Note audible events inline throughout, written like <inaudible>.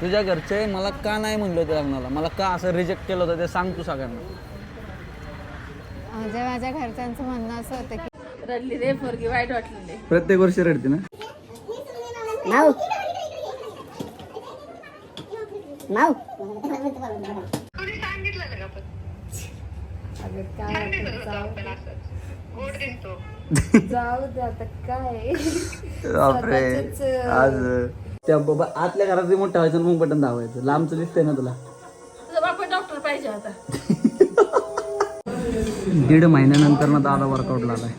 तुझ्या घरचे मला का नाही म्हणलं होतं लग्नाला? मला का असं रिजेक्ट केलं होतं ते सांग तू सगळ्यांना. म्हणजे माझ्या घरच्यांचं म्हणणं असं होतं की रडली रे पोरगी वाईट वाटलेली प्रत्येक वर्षी रडते ना? माऊ. माऊ. जाऊ दे आता काय? बापरे. स्वतःचेच, अं, आज त्या बाबा आतल्या घरात रिमोट ठेवायचं आणि मग बटन दाबायचं. लांबचं दिसतंय ना तुला? तुझा बापा डॉक्टर पाहिजे आता. <laughs> दीड महिन्यानंतर ना दादा वर्कआउटला आलाय.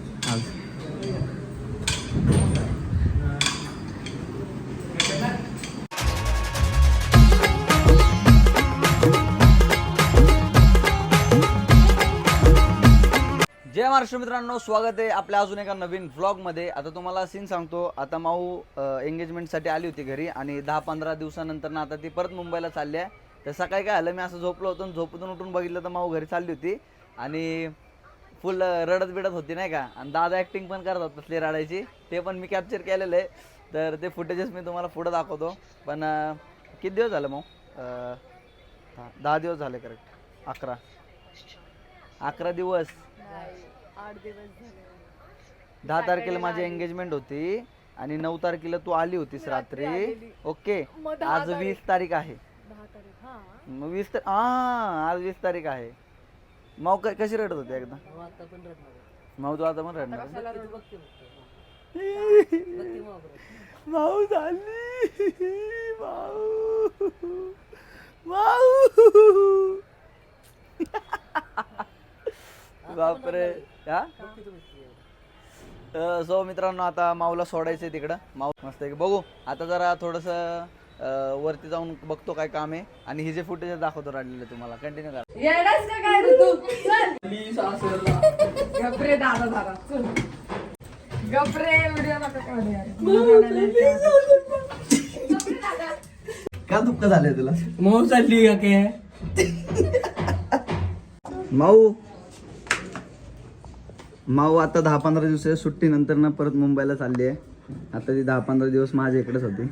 महाराष्ट्र मित्रांनो स्वागत आहे आपल्या अजून एका नवीन व्लॉगमध्ये आता तुम्हाला सीन सांगतो. आता माऊ एंगेजमेंटसाठी आली होती घरी आणि दहा पंधरा दिवसानंतर ना आता ती परत मुंबईला चालली आहे. तर सकाळी काय आलं मी असं झोपलो होतो झोपून उठून बघितलं तर माऊ घरी चालली होती आणि फुल रडत बिडत होती नाही का? आणि दादा ॲक्टिंग पण करत होत तसली रडायची. ते पण मी कॅप्चर केलेलं आहे. तर ते फुटेजेस मी तुम्हाला पुढं दाखवतो. पण किती दिवस झालं मग दहा दिवस झाले करेक्ट अकरा. अकरा दिवस. दहा तारखेला माझी एंगेजमेंट होती आणि नऊ तारखेला तू आली होतीस रात्री ओके. आज वीस तारीख आहे. मग वीस तारीख हा आज वीस तारीख आहे. माऊ क- कशी रडत होती एकदा? माऊ तू आता पण रडणार माऊ झाली. माऊ. माऊ. बापरे. हा? सो मित्रांनो आता माऊला सोडायचंय तिकडं. माऊ मस्त आहे. बघू आता जरा थोडस वरती जाऊन बघतो काय काम आहे. आणि हे जे फुटेज दाखवतो राहिलेलं तुम्हाला. कंटिन्यू करा. का काय रे तू चल गपरे दादा दादा. चल. गपरे व्हिडिओ नका काढू यार. का दुःख झालंय तुला? मऊ चालली का काय माऊ माऊ आता दहा पंधरा दिवसाच्या सुट्टीनंतर ना परत मुंबईला चालली आहे आता ती दहा पंधरा दिवस माझ्या इकडेच होती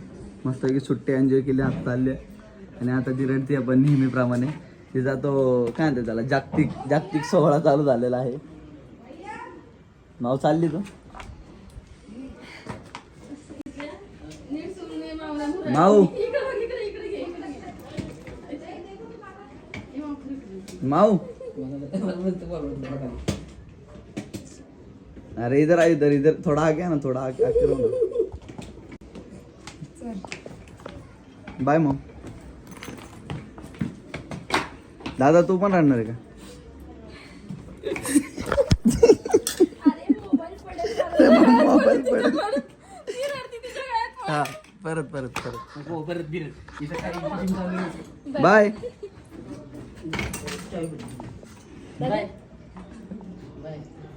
मस्तपैकी सुट्टी एन्जॉय केली आता चालली आहे आणि आता ती रडते आपण नेहमीप्रमाणे तिचा तो काय म्हणते त्याला जागतिक जागतिक सोहळा चालू झालेला आहे माऊ चालली तू माऊ माऊ अरे इधर आ इधर इधर थोड़ा आगे है ना थोड़ा आगे आगे रहो ना बाय मग दादा तू पण राहणार आहे का? <laughs> मोबाईल पडेल. हा परत परत परत. परत आहे. बाय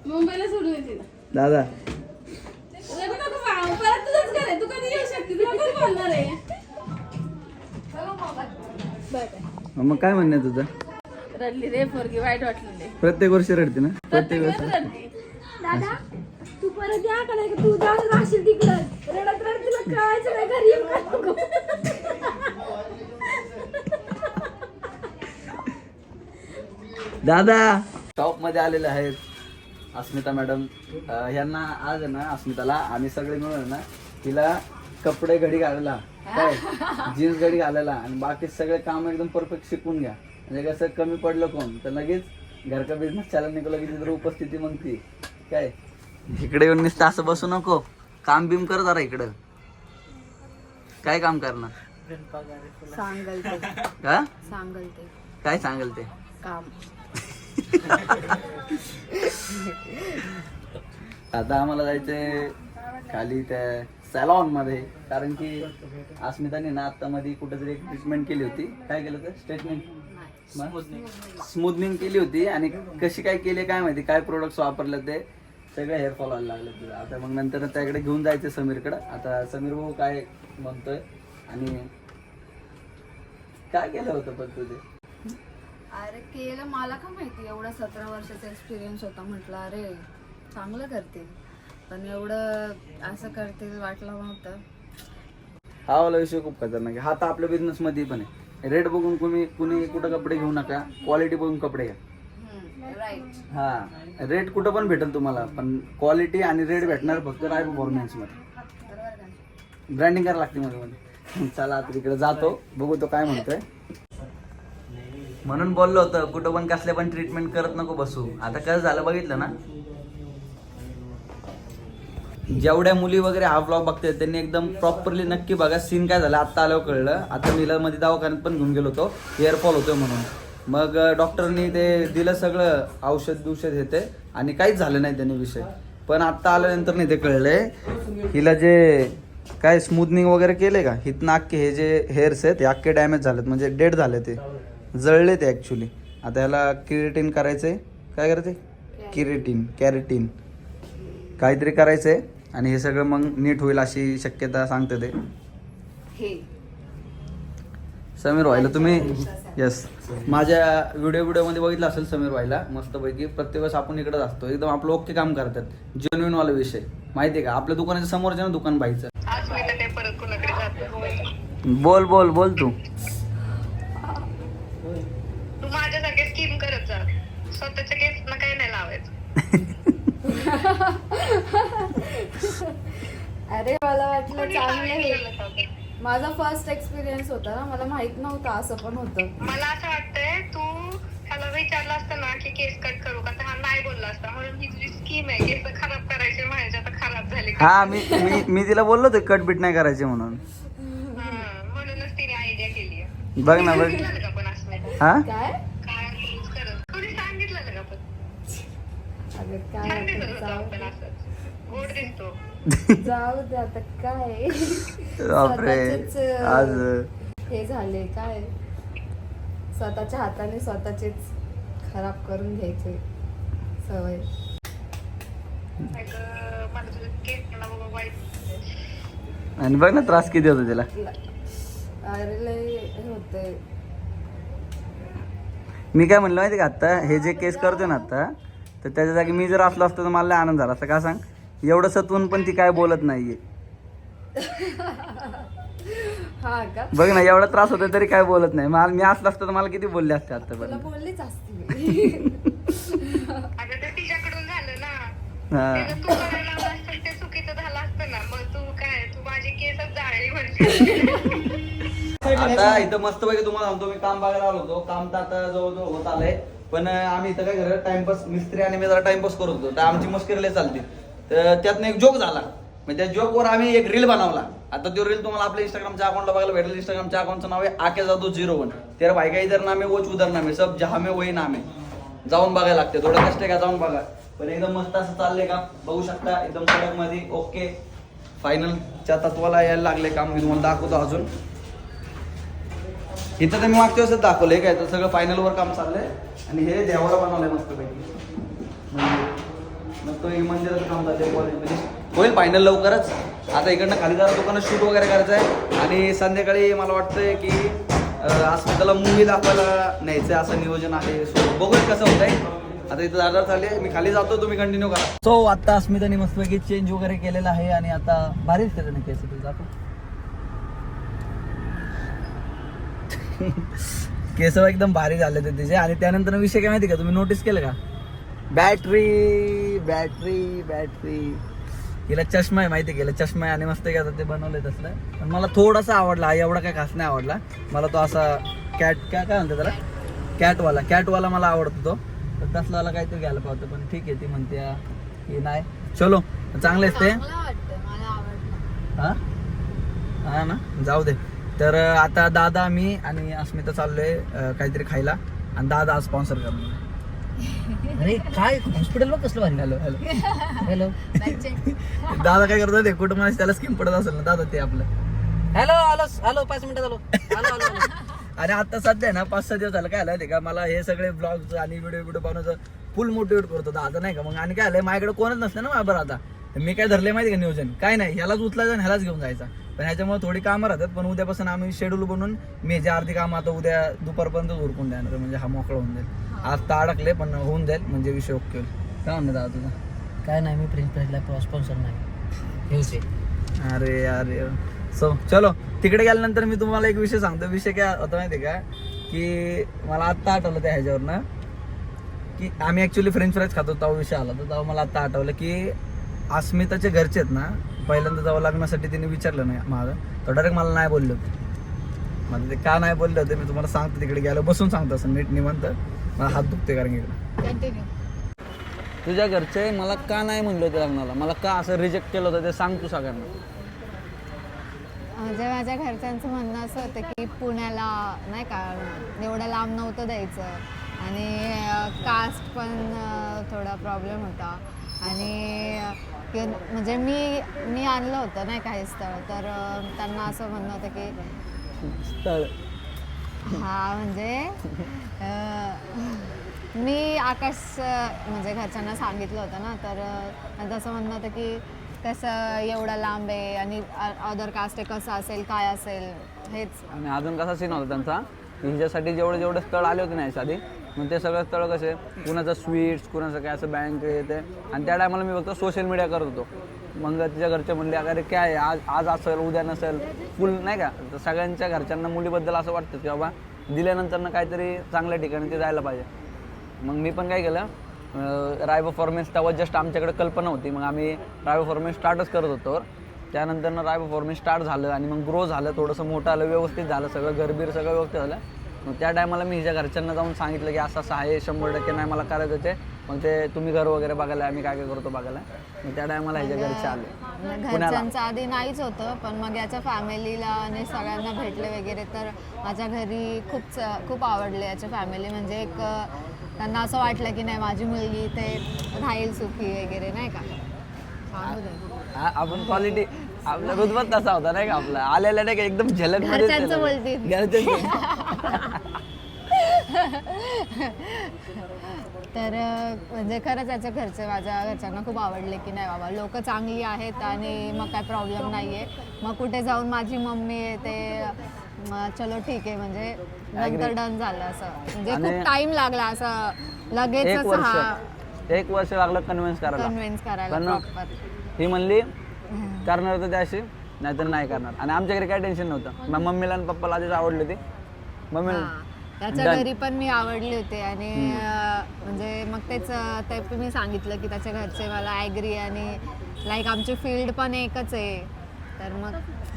मुंबईला सोडून येते. दादा. रडू नको बाळा. परत तुझंच घर आहे. तू कधी येऊ शकते? तुला कोण बोलणार आहे? बाय. बाय. मग काय म्हणणं आहे तुझं? रडली रे पोरगी वाईट वाटलेली प्रत्येक वर्षी रडते ना? प्रत्येक वर्षी वेळेस रडली दादा तू परत या का नाही? तू जाऊन राहशील तिकडं. रडत रडत तुला कळायचं नाही घरी येऊन काय नको. दादा. शॉपमध्ये आलेले आहेत. अस्मिता मॅडम अं, ह्यांना आज आहे ना अस्मिताला आम्ही सगळे मिळून ना तिला कपडे घडी घालायला काय जीन्स घडी घालायला आणि बाकी सगळे काम एकदम परफेक्ट शिकून घ्या. म्हणजे कसं कमी पडलं कोण तर लगेच घर का बिझनेस चालत नाही लगेच तिथं उपस्थिती मग ती काय? इकडे येऊन नुसतं असं बसू नको. काम बिम कर जरा इकडं. काय काम करणार? सांगल ते काय सांगेल ते काम. आता आम्हाला जायचंय खाली त्या सॅलॉनमध्ये. कारण की अस्मिताने ना आता मध्ये कुठेतरी एक ट्रीटमेंट केली होती. काय केलं तर स्ट्रेटनिंग स्मूथनिंग केली होती आणि कशी काय केली काय माहिती? काय प्रोडक्ट्स वापरले ते सगळे हेअरफॉल व्हायला लागले तुला. आता मग नंतर त्याकडे घेऊन जायचं समीरकडे. आता समीर भाऊ काय म्हणतोय? आणि काय केलं होतं पण तुझे? अरे केलं. मला का माहिती? एवढा सतरा वर्षाचा एक्सपिरियन्स होता. म्हटलं अरे चांगलं करतील. पण एवढं असं करतील वाटलं नव्हतं. हा वाला विषय खूप खतरनाक आहे. हा तर आपल्या बिझनेस मध्ये पण आहे. रेट बघून कुणी कुणी कुठं कपडे घेऊ नका. क्वालिटी बघून कपडे घ्या. राईट हा. रेट कुठं पण भेटेल तुम्हाला. पण क्वालिटी आणि रेट भेटणार फक्त राय परफॉर्मन्समध्ये. बरोबर का? ब्रँडिंग करायला लागते मध्ये मध्ये. चला आता तिकडे जातो. बघू तो काय म्हणतोय. म्हणून बोललो होतं कुठं पण कसले पण ट्रीटमेंट करत नको बसू. आता कसं झालं बघितलं ना? जेवढ्या मुली वगैरे हा ब्लॉग बघते त्यांनी एकदम प्रॉपरली नक्की बघा सीन काय झालं आता आल्यावर कळलं. आता मिलरमध्ये दवाखान्यात पण घेऊन गेलो होतो एअरफॉल होतो म्हणून. मग डॉक्टरनी ते दिलं सगळं औषध बिषध येते आणि काहीच झालं नाही त्यांनी विषय. पण आता आल्यानंतर नाही ते कळले हिला जे काय स्मूथनिंग वगैरे केले का? हिथनं अख्खे हे जे हेअर्स आहेत हे अख्खे डॅमेज झालेत म्हणजे डेड झाले ते. जळले ते ॲक्च्युली आता ह्याला किरेटिन करायचंय. काय करायचंय? किरेटिन कॅरेटिन काहीतरी करायचंय आणि हे सगळं मग नीट होईल अशी शक्यता सांगते ते. हे. समीर व्हायला तुम्ही यस माझ्या व्हिडिओ व्हिडिओमध्ये बघितलं असेल समीर व्हायला मस्तपैकी. प्रत्येक वेळेस आपण इकडेच असतो. एकदम आपलं ओके काम करतात. जेन्युइन वाला विषय. माहिती आहे का? आपल्या दुकानाच्या समोरच्या ना दुकान जातो बोल बोल बोल तू. तू माझ्यासारखे स्कीम करत जा. स्वतःच्या केस ना काही नाही लावायचं. <laughs> अरे मला वाटलं चांगलं हे? माझा फर्स्ट एक्सपिरियन्स होता. ना मला माहीत नव्हतं असं पण होतं. मला असं वाटतंय तू ह्याला विचारलं असतं ना की केस कट करू का? तर हा नाही बोलला असता. म्हणून ही तुझी स्कीम आहे केस खराब करायचे माझ्या आता खराब झाले. का हा मी मी मी तिला बोललो होतो कट बीट नाही करायचे म्हणून. हं, म्हणूनच तिने आयडिया केली आहे. बघ ना बघ <laughs> सांगितलं का पण असं हा? काय? अगं आता जाऊ <laughs> जाऊ दे आता काय? <laughs> बापरे. स्वतःचेच, आज हे झाले काय? स्वतःच्या हाताने स्वतःचेच खराब करून घ्यायचे सवय. आणि बघ ना त्रास किती होतो तिला. अरे लय हे होते मी काय म्हणलं माहिती का आता? हे जे केस करतोय ना आता तर त्याच्या जागी मी जर असलो असतो तर मला लय आनंद झाला. असता का सांग? एवढं सत्वून पण ती काय बोलत नाहीये. हा का? बघ ना एवढा त्रास होतो तरी काय बोलत नाही. मला मी असलं असतं तर मला किती बोलले असते तुला आतापर्यंत बोललीच असती मी. <laughs> अगं ते तिच्याकडून झालं ना. ते जर तू करायला लावलं असतं ते चुकीचं झालं असतं ना. मग तू काय? तू माझी केसच जाळली म्हणजे <laughs> आता इथं मस्त पैकी तुम्हाला सांगतो मी काम बघायला आलो होतो. काम तर आता जवळजवळ होत आलंय. पण आम्ही इथं काय करत टाइमपास मिस्त्री आणि मी जरा टाइमपास करत होतो. तर आमची मस्करीला चालते. तर त्यातनं एक जोक झाला. म्हणजे त्या जोकवर आम्ही एक रील बनवला. आता तो रील तुम्हाला आपल्या इंस्टाग्रामच्या अकाउंटला बघायला भेटेल. इंस्टाग्रामच्या अकाउंटचं नाव आहे आके जादू झिरो वन तेरा भाई का इधर नामे वोच उधर नामे सब जहा में वही नामे. जाऊन बघायला लागते. थोडं कष्ट आहे का जाऊन बघा. पण एकदम मस्त असं चाललंय का बघू शकता एकदम कडकमध्ये ओके फायनलच्या तत्वाला यायला लागले काम. मी तुम्हाला दाखवतो अजून. इथं तर मी मागच्या वेळेस दाखवलंय काय तर सगळं फायनल वर काम चाललंय. आणि हे देवाला बनवलंय मस्त पैकी म्हणजे, मग तो हे मंदिराचं काम चाललंय कॉलेज म्हणजे होईल फायनल लवकरच. आता इकडनं खाली जरा दुकानात शूट वगैरे करायचं आहे. आणि संध्याकाळी मला वाटतंय की अं, अस्मिताला मूवी दाखवायला न्यायचं आहे असं नियोजन आहे. सो बघूया कसं आहे आता इथं दादर चालले. मी खाली जातो तुम्ही कंटिन्यू करा. सो आता अस्मिताने मस्तपैकी चेंज वगैरे केलेला आहे आणि आता भारीच त्याचं केस. जातो. केस एकदम भारी झाले ते तिचे. आणि त्यानंतर विषय काय माहिती का? तुम्ही नोटीस केलं का? बॅटरी बॅटरी बॅटरी हिला चष्मा आहे माहिती गेला चष्मा आहे आणि मस्त काय ते बनवलंय तसलं. पण मला थोडासा आवडला. एवढा काय खास नाही आवडला. मला तो असा कॅट काय काय म्हणते त्याला? कॅटवाला कॅटवाला मला आवडतो तो. तर तसलावाला काहीतरी घ्यायला पाहतो. पण ठीक आहे ती म्हणते "आ, हे नाही. चलो चांगलेच ते. हा? हा ना? जाऊ दे. तर आता दादा मी आणि अस्मिता चाललोय काहीतरी खायला. आणि दादा आज स्पॉन्सर करणार अरे काय? हॉस्पिटल बघ कसलं भारी हॅलो हॅलो हॅलो दादा काय करतो ते कुठं मला त्याला स्कीम पडत असेल ना दादा ते आपलं. हॅलो हॅलो हॅलो पाच मिनिटात आलो. हॅलो हॅलो <laughs> अरे आता सध्या ना पाच सहा दिवस झालं काय आलं का? मला हे सगळे ब्लॉग्स आणि व्हिडिओ व्हिडिओ बनवचं फुल मोटिवेट करतो दादा नाही का? मग आणि काय आलंय माझ्याकडे कोणच नसतं ना बरं आता. मी काय धरले माहिती का नियोजन? काय नाही ह्यालाच उचलायचं आणि ह्यालाच घेऊन जायचा. पण ह्याच्यामुळे थोडी कामं राहतात पण उद्यापासून आम्ही शेड्यूल बनवून मी जे अर्धी कामं आता उद्या दुपारपर्यंत उरकून देणार म्हणजे हा मोकळा होऊन जाईल. आज तर अडकले पण होऊन जाईल म्हणजे विषय ओके होईल. काय म्हणणं दादा तुझा? काय नाही मी प्रिन्स प्राईजला स्पॉन्सर नाही. अरे अरे सो चलो तिकडे गेल्यानंतर मी तुम्हाला एक विषय सांगतो. विषय काय होता माहिती का? की मला आत्ता आठवलं त्या ह्याच्यावरनं की आम्ही ऍक्च्युली फ्रेंच फ्राईज खातो तेव्हा विषय आला तर तेव्हा मला आत्ता आठवलं की अस्मिताचे घरचे आहेत ना पहिल्यांदा जेव्हा लग्नासाठी तिने विचारलं नाही माझं. तर डायरेक्ट मला नाही बोलले होते. मला ते का नाही बोलले होते मी तुम्हाला सांगतो तिकडे गेलो बसून सांगतो असं नीट निवंत. मला हात दुखते कारण इकडे. तुझ्या घरचे मला का नाही म्हणलं होते लग्नाला? मला का असं रिजेक्ट केलं होतं ते सांग तू सगळ्यांना. म्हणजे माझ्या घरच्यांचं म्हणणं असं होतं की पुण्याला नाही का एवढं लांब नव्हतं द्यायचं आणि कास्ट पण थोडा प्रॉब्लेम होता. आणि की म्हणजे मी मी आणलं होतं नाही काही स्थळ. तर अं, त्यांना असं म्हणणं होतं की स्थळ. हा म्हणजे अं, मी आकाश अं, म्हणजे घरच्यांना सांगितलं होतं ना. तर अं, त्यांचं असं म्हणणं होतं की कसं एवढं लांब आहे आणि अदर कास्ट आहे कसं असेल काय असेल हेच. आणि अजून कसा सीन होता त्यांचा? की हिच्यासाठी जेवढे जेवढे स्थळ आले होते ना आधी? मग ते सगळं स्थळ कसे कुणाचं स्वीट्स कुणाचं काय असं बँक येते आणि त्या टायमाला मी फक्त सोशल मीडिया करत होतो. मग तिच्या घरचे म्हणले अरे काय आहे, आज आज असेल उद्या नसेल. फुल नाही का? तर सगळ्यांच्या घरच्यांना मुलीबद्दल असं वाटतं की बाबा दिल्यानंतरनं काहीतरी चांगल्या ठिकाणी ते जायला पाहिजे. मग मी पण काय केलं रायबो राय तेव्हा जस्ट आमच्याकडे कल्पना होती. मग आम्ही राय फॉर्मेन्स स्टार्टच करत होतो. त्यानंतर रायबो राय स्टार्ट झालं आणि मग ग्रो झालं थोडंसं मोठं आलं व्यवस्थित झालं सगळं घरबीर सगळं व्यवस्थित झालं. मग त्या टायमाला मी हिच्या घरच्यांना जाऊन सांगितलं की असं असं आहे शंभर टक्के नाही मला करायचं ते. मग ते तुम्ही घर वगैरे बघायला आम्ही काय काय करतो बघायला. मग त्या टायमाला ह्याच्या घरचे आले. पुण्याला घरच्यांचं आधी नाहीच होतं पण मग याच्या फॅमिलीला आणि सगळ्यांना भेटले वगैरे तर माझ्या घरी खूप च- खूप आवडले याच्या फॅमिली म्हणजे एक अं, त्यांना असं वाटलं की नाही माझी मुलगी इथे राहील सुखी वगैरे नाही का? होतं. हा, आपण क्वालिटी आपला रुतबत तसा होता नाही का आपला? आलेला नाही का एकदम झलक घरच्यांचं बोलतील. <laughs> तर म्हणजे खरंच याच्या घरचे माझ्या घरच्यांना खूप आवडले की नाही बाबा लोक चांगली आहेत आणि मग काय प्रॉब्लेम नाही आहे मग कुठे जाऊन माझी मम्मी आहे ते चलो ठीक आहे म्हणजे नंतर डन झालं असं. म्हणजे आणि- खूप टाइम लागला असं. एक लगेचच हा. वर्ष एक वर्ष लागलं कन्व्हिन्स करायला. कन्व्हिन्स करायला पण प्रॉपर ही म्हणली करणार तर त्याशी नाहीतर नाही करणार. आणि आमच्याकडे काय टेन्शन नव्हतं. मग मम्मीला आणि पप्पाला आधीच आवडली ती मम्मी त्याच्या. घरी पण मी आवडले होते आणि म्हणजे मग तेच ते पण मी सांगितलं की त्याच्या घरचे मला ॲग्री आणि लाईक आमची फील्ड पण एकच आहे. तर मग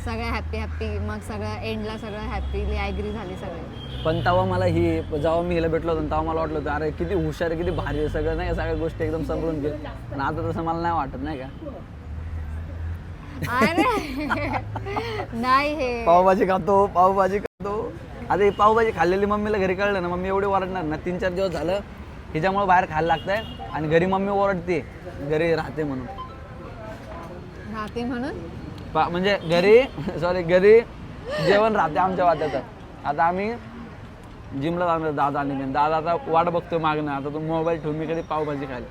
सगळं हॅप्पी हॅप्पी मग सगळं एंडला सगळं हॅपीली ॲग्री झाली सगळे. पण तेव्हा मला ही जेव्हा मी हिला भेटलो होतो ना, तेव्हा मला वाटलं होतं अरे किती हुशार किती भारी आहे सगळं नाही का? सगळ्या गोष्टी एकदम समजून घे. पण आता तसं मला नाही वाटत नाही का? अरे! <laughs> नाही हे. पावभाजी खातो पावभाजी आता ही पावभाजी खाल्लेली मम्मीला घरी कळलं ना मम्मी एवढी ओरडणार ना. तीन चार दिवस झालं हिच्यामुळे बाहेर खायला लागतंय आणि घरी मम्मी ओरडते घरी राहते म्हणून. राहते म्हणून? पा म्हणजे घरी सॉरी घरी जेवण राहते आमच्या वाट्याचं आता आम्ही जिमला जाणार दादा आणि मी. दादा आता वाट बघतोय मागणं आता तो मोबाईल ठेवून मी कधी पावभाजी खायला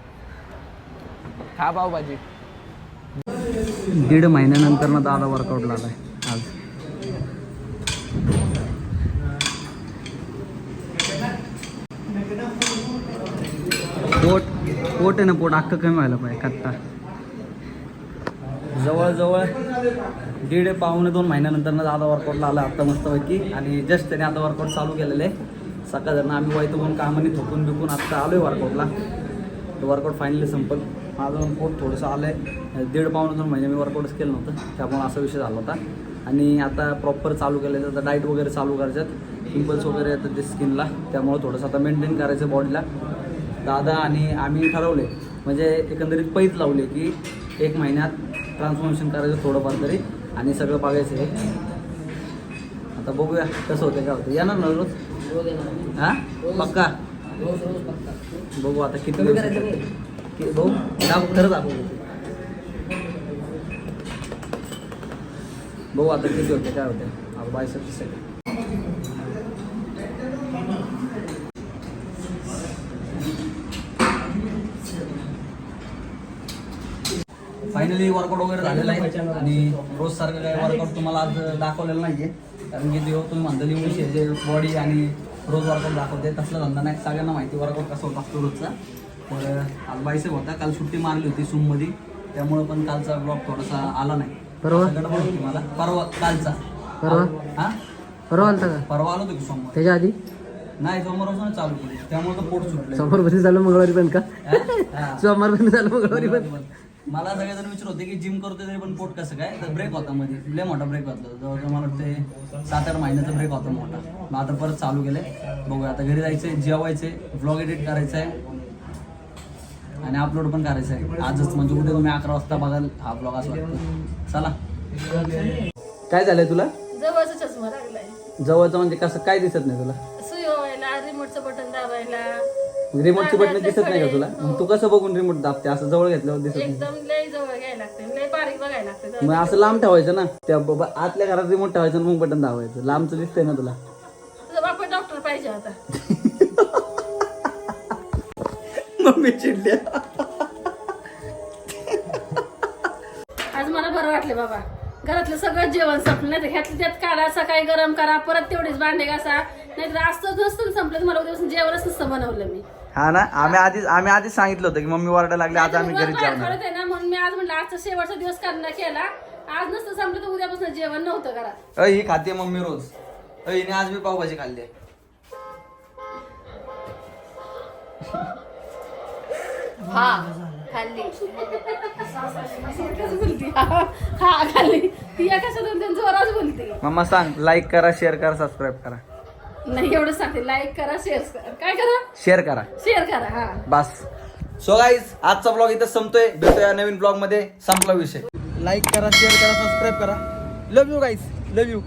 खा पावभाजी. दीड महिन्यानंतर ना दादा वर्कआउटला आलाय आज पोट पोट आहे ना पोट अख्खं कमी व्हायला पाहिजे कत्ता. जवळजवळ दीड पावणे दोन महिन्यानंतर ना दादा वर्कआउटला आला आता मस्तपैकी. आणि जस्ट त्याने आता वर्कआउट चालू केलेलं आहे. सकाळ आम्ही वाईट पण कामाने थोकून बिकून आत्ता आलो आहे वर्कआउटला वर्कआउट फायनली संपल. माझं पोट थोडंसं आलं आहे दीड पावणे दोन महिने मी वर्कआउटच केलं नव्हतं. त्यामुळे असा विषय झाला होता. आणि आता प्रॉपर चालू केलं तर डाईट वगैरे चालू करायच्यात पिंपल्स वगैरे येतात ते स्किनला त्यामुळे थोडंसं आता मेंटेन करायचं बॉडीला दादा आणि आम्ही ठरवले. म्हणजे एकंदरीत पैज लावले की एक महिन्यात ट्रान्सफॉर्मेशन करायचं थोडंफार तरी आणि सगळं बघायचं आहे आता बघूया कसं होतं काय होतं. येणार ना रोज? हां? पक्का? बघू आता किती. कि- बघू. दाखव खरं दाखव. बघू आता किती होते काय होते. आता बायसष्ट सेकंड फायनली वर्कआउट वगैरे झालेलं आहे. आणि रोज सारखं काही वर्कआउट तुम्हाला आज दाखवलेलं नाहीये. कारण की जेव्हा तुम्ही म्हणता लिहून जे बॉडी आणि रोज वर्कआउट दाखवते तसला धंदा नाही. सगळ्यांना माहिती वर्कआउट कसा होता असतो रोजचा. तर आज बायसेप होता. काल सुट्टी मारली होती सूममध्ये त्यामुळं पण कालचा ब्लॉग थोडासा आला नाही. परवा? सगळं होती मला. परवा कालचा. परवा? हा? परवा आलता का? परवा आलो होतो की सोमवार. त्याच्या आधी? नाही सोमवारपासून चालू केली. त्यामुळे तर पोट सुटलं सोमवारपासून चालू मंगळवारी पण का. <laughs> सोमवारपासून चालू मंगळवारी पण. मला सगळेजण विचार होते की जिम करतोय तरी पण पोट कसं काय? तर ब्रेक होता मध्ये. लय मोठा ब्रेक होता. जवळजवळ मला वाटते सात आठ महिन्याचा ब्रेक होता मोठा. मग आता परत चालू केलंय. बघूया. आता घरी जायचंय जेवायचंय व्लॉग एडिट करायचं आहे आणि अपलोड पण करायचं आहे आजच म्हणजे उद्या तुम्ही अकरा वाजता बघाल हा ब्लॉग असं वाटतं. चला. काय झालंय तुला? जवळचा चष्मा लागलाय. जवळचं म्हणजे कसं? काय दिसत नाही तुला? सुई व्हायला रिमोटचं बटन दाबायला. रिमोटची बटन दिसत नाही का तुला? मग तू कसं बघून रिमोट दाबते? असं जवळ घेतल्यावर दिसत नाही. एकदम लय जवळ घ्यायला लागते लय बारीक बघायला लागते मग असं लांब ठेवायचं ना? त्या ब- ब- आतल्या घरात रिमोट ठेवायचं आणि मग बटन दाबायचं. लांबचं दिसतंय ना तुला? तुझा बाप डॉक्टर पाहिजे होता. <laughs> मम्मी चिडल्या आज मला बरं वाटलं बाबा. घरातलं सगळं जेवण संपलं. नाही तर ह्यातलं त्यात काढा सकाळी गरम करा परत तेवढीच भांडे घासा. नाही तर असतं नसतं संपलं तर मला उद्यापासून जेवणच नसतं बनवलं मी. हा ना? आम्ही आधीच आम्ही आधीच सांगितलं होतं की मम्मी वरडायला लागली आता आम्ही घरी पडत आहे ना म्हणून मी आज म्हणलं आजचा शेवटचा दिवस करणं केला. आज नसतं संपलं तर उद्यापासून जेवण नव्हतं घरात. ही खाते मम्मी रोज. हिने आज मी पावभाजी खाल्ली. आहे. हा खाल्ली. बोलती हा खाल्ली. ती एका जोराच बोलते. मम्मा सांग लाईक करा शेअर करा सबस्क्राईब करा. नाही एवढं सांगते. लाईक करा शेअर करा. काय करा? शेअर करा. शेअर करा हा. बस. सो गाईज आजचा ब्लॉग इथं संपतोय. भेटूया नवीन ब्लॉगमध्ये. संपला विषय. लाईक करा शेअर करा सबस्क्राईब करा. Love you guys love you